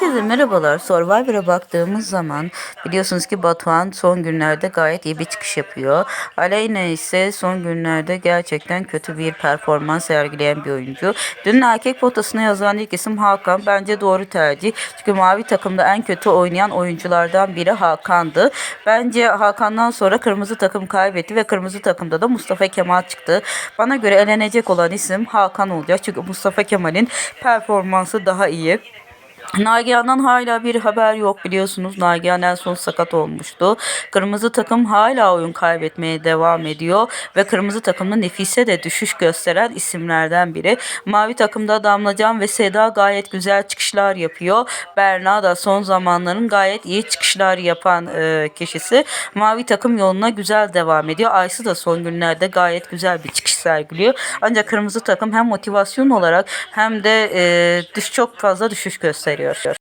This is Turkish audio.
Herkese merhabalar. Survivor'a baktığımız zaman biliyorsunuz ki Batuhan son günlerde gayet iyi bir çıkış yapıyor. Aleyna ise son günlerde gerçekten kötü bir performans sergileyen bir oyuncu. Dün erkek potasına yazan ilk isim Hakan. Bence doğru tercih. Çünkü mavi takımda en kötü oynayan oyunculardan biri Hakan'dı. Bence Hakan'dan sonra kırmızı takım kaybetti ve kırmızı takımda da Mustafa Kemal çıktı. Bana göre elenecek olan isim Hakan olacak. Çünkü Mustafa Kemal'in performansı daha iyi. Nagihan'dan hala bir haber yok biliyorsunuz. Nagihan en son sakat olmuştu. Kırmızı takım hala oyun kaybetmeye devam ediyor ve kırmızı takımda Nefise de düşüş gösteren isimlerden biri. Mavi takımda Damlacan ve Seda gayet güzel çıkışlar yapıyor. Berna da son zamanların gayet iyi çıkışlar yapan e, kişisi. Mavi takım yoluna güzel devam ediyor. Aysu da son günlerde gayet güzel bir çıkış sergiliyor. Ancak kırmızı takım hem motivasyon olarak hem de e, düş çok fazla düşüş gösteriyor. Yes, yes.